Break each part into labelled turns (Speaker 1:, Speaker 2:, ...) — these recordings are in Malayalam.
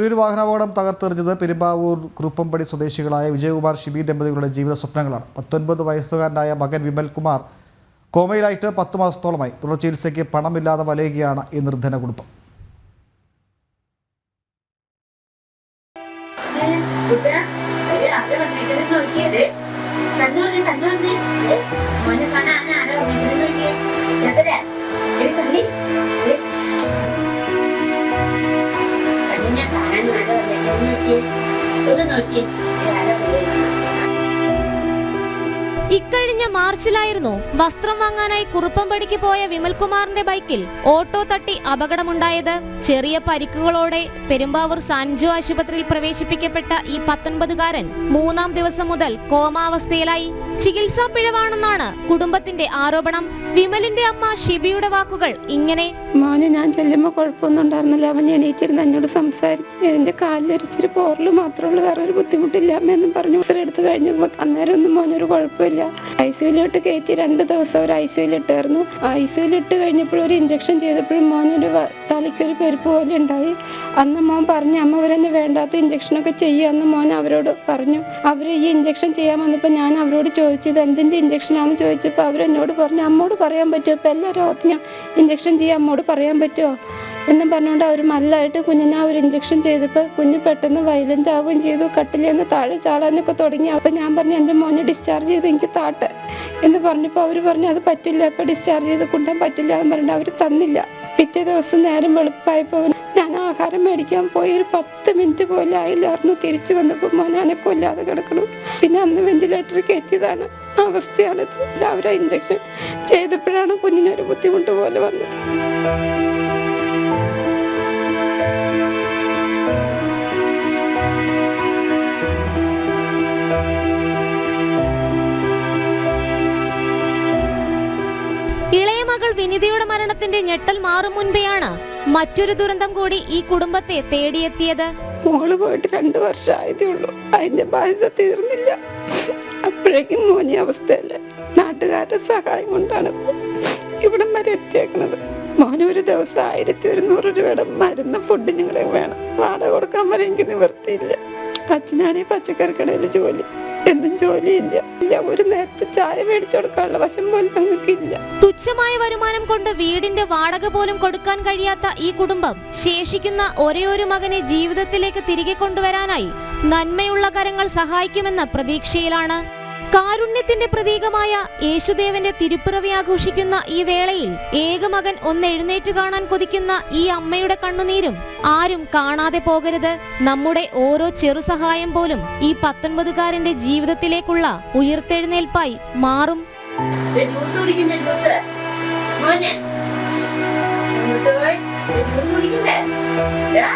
Speaker 1: ഒരു വാഹനാപകടം തകർത്തെറിഞ്ഞത് പെരുമ്പാവൂർ കുറുപ്പമ്പടി സ്വദേശികളായ വിജയകുമാർ ഷിബി ദമ്പതികളുടെ ജീവിത സ്വപ്നങ്ങളാണ്. പത്തൊൻപത് വയസ്സുകാരനായ മകൻ വിമൽകുമാർ കോമയിലായിട്ട് പത്ത് മാസത്തോളമായി. തുടർ ചികിത്സയ്ക്ക് പണമില്ലാതെ വലയുകയാണ് ഈ നിർദ്ധന കുടുംബം.
Speaker 2: നോക്കിയത്. ഒന്ന്
Speaker 3: ഇക്കഴിഞ്ഞ മാർച്ചിലായിരുന്നു വസ്ത്രം വാങ്ങാനായി കുറുപ്പമ്പടിക്ക് പോയ വിമൽകുമാറിന്റെ ബൈക്കിൽ ഓട്ടോ തട്ടി അപകടമുണ്ടായത്. ചെറിയ പരിക്കുകളോടെ പെരുമ്പാവൂർ സാൻജു ആശുപത്രിയിൽ പ്രവേശിപ്പിക്കപ്പെട്ട ഈ പത്തൊൻപതുകാരൻ മൂന്നാം ദിവസം മുതൽ കോമാവസ്ഥയിലായി. ചികിത്സാ പിഴവാണെന്നാണ് കുടുംബത്തിന്റെ ആരോപണം. വിമലിന്റെ അമ്മ ഷിബിയുടെ വാക്കുകൾ ഇങ്ങനെ
Speaker 4: മോനെ ഞാൻ ചെല്ലുമ്പോൾ കുഴപ്പമൊന്നും ഉണ്ടായിരുന്നില്ല. അവൻ എണീച്ചിരുന്ന് എന്നോട് സംസാരിച്ചു എന്റെ കാലിലൊരിച്ചിരി മാത്രമേ ഉള്ളൂ. വേറെ ഒരു ബുദ്ധിമുട്ടില്ല അമ്മ എന്നും പറഞ്ഞു. എടുത്തു കഴിഞ്ഞപ്പോ അന്നേരം ഒന്നും മോനൊരു കുഴപ്പമില്ല. ഐ സിയിലോട്ട് കയറ്റി രണ്ട് ദിവസം ഒരു ഐ സിയിലിട്ടായിരുന്നു ഐ സിയിലിട്ട് കഴിഞ്ഞപ്പോഴും ഒരു ഇഞ്ചക്ഷൻ ചെയ്തപ്പോഴും മോനൊരു തലയ്ക്കൊരു പെരുപ്പ് പോലെ ഉണ്ടായി. അന്ന് മോൻ പറഞ്ഞു അമ്മ അവരെന്നെ വേണ്ടാത്ത ഇഞ്ചക്ഷനൊക്കെ ചെയ്യാമെന്ന് മോൻ അവരോട് പറഞ്ഞു. അവർ ഈ ഇഞ്ചക്ഷൻ ചെയ്യാൻ വന്നപ്പോൾ ഞാൻ അവരോട് ചോദിച്ചു ഇത് എന്തിന്റെ ഇഞ്ചക്ഷനാണെന്ന് ചോദിച്ചപ്പോൾ അവരെന്നോട് പറഞ്ഞു അമ്മോട് പറയാൻ പറ്റുമോ ഇപ്പം എല്ലാ രോഗത്തിനും ഇഞ്ചക്ഷൻ ചെയ്യാൻ അമ്മോട് പറയാൻ പറ്റുമോ എന്നും പറഞ്ഞുകൊണ്ട് അവർ മല്ലായിട്ട് കുഞ്ഞിനെ ആ ഒരു ഇഞ്ചക്ഷൻ ചെയ്തപ്പോൾ കുഞ്ഞ് പെട്ടെന്ന് വയലന്റ് ആവുകയും ചെയ്തു. കട്ടിലിൽ നിന്ന് താഴെ ചാടാനൊക്കെ തുടങ്ങി. അപ്പോൾ ഞാൻ പറഞ്ഞു എന്റെ മോനെ ഡിസ്ചാർജ് ചെയ്ത് എനിക്ക് താട്ടെ എന്ന് പറഞ്ഞപ്പോൾ അവർ പറഞ്ഞു അത് പറ്റില്ല. അപ്പോൾ ഡിസ്ചാർജ് ചെയ്ത് കൊണ്ടുപോകാൻ പറ്റില്ല എന്ന് പറഞ്ഞിട്ട് അവർ തന്നില്ല. പിറ്റേ ദിവസം നേരം വെളുപ്പായപ്പോൾ ഞാൻ ആഹാരം മേടിക്കാൻ പോയി. ഒരു പത്ത് മിനിറ്റ് പോലും ആയില്ലായിരുന്നു തിരിച്ചു വന്നപ്പോൾ മോനെ കൊല്ലാതെ കിടക്കണം. പിന്നെ അന്ന് വെന്റിലേറ്റർ കയറ്റിയതാണ് ആ അവസ്ഥയാണിത്. അവരെ ഇഞ്ചക്ഷൻ ചെയ്തപ്പോഴാണ് കുഞ്ഞിനൊരു ബുദ്ധിമുട്ട് പോലെ വന്നത്.
Speaker 3: വിനിതയുടെ മരണത്തിന്റെ ഞെട്ടൽ മാറും മുൻപെയാണ് മറ്റൊരു ദുരന്തം കൂടി ഈ കുടുംബത്തെ തേടിയെത്തിയത്.
Speaker 4: മോൾ പോയിട്ട് രണ്ടു വർഷം ആയതേ ഉള്ളൂ. അതിന്റെ ബാധ്യത തീർന്നില്ല. അപ്പോഴേക്കും മോനി അവസ്ഥയല്ലേ? നാട്ടുകാരുടെ സഹായം കൊണ്ടാണ് ഇവിടം വരെ എത്തിയേക്കുന്നത് മോന് ഒരു ദിവസം ആയിരത്തി ഒരുന്നൂറ് രൂപയുടെ മരുന്ന് ഫുഡ് ഞങ്ങളെ വേണം. വാടക കൊടുക്കാൻ വരെ എനിക്ക് നിവർത്തിയില്ല അച്ഛനാണ് ഈ പച്ചക്കറിക്കടയിൽ ജോലി. എന്തും ജോലിയില്ല. ഇല്ല ഒരു നേരത്തെ ചായ മേടിച്ചു കൊടുക്കാനുള്ള വശം പോലും ഞങ്ങൾക്കില്ല.
Speaker 3: തുച്ഛമായ വരുമാനം കൊണ്ട് വീടിന്റെ വാടക പോലും കൊടുക്കാൻ കഴിയാത്ത ഈ കുടുംബം ശേഷിക്കുന്ന ഒരേയൊരു മകനെ ജീവിതത്തിലേക്ക് തിരികെ കൊണ്ടുവരാനായി നന്മയുള്ള കരങ്ങൾ സഹായിക്കുമെന്ന പ്രതീക്ഷയിലാണ്. കാരുണ്യത്തിന്റെ പ്രതീകമായ യേശുദേവന്റെ തിരുപ്പിറവി ആഘോഷിക്കുന്ന ഈ വേളയിൽ ഏകമകൻ ഒന്ന് എഴുന്നേറ്റു കാണാൻ കൊതിക്കുന്ന ഈ അമ്മയുടെ കണ്ണുനീരും ആരും കാണാതെ പോകരുത്. നമ്മുടെ ഓരോ ചെറുസഹായം പോലും ഈ പത്തൊൻപതുകാരന്റെ ജീവിതത്തിലേക്കുള്ള ഉയർത്തെഴുന്നേൽപ്പായി മാറും.
Speaker 2: ജ്യൂസ് കുടിക്കണ്ടേ ജ്യൂസ് മോനെ. ജ്യൂസ് കുടിക്കണ്ടേ? ഇതാ,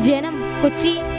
Speaker 3: ജനം കൊച്ചി.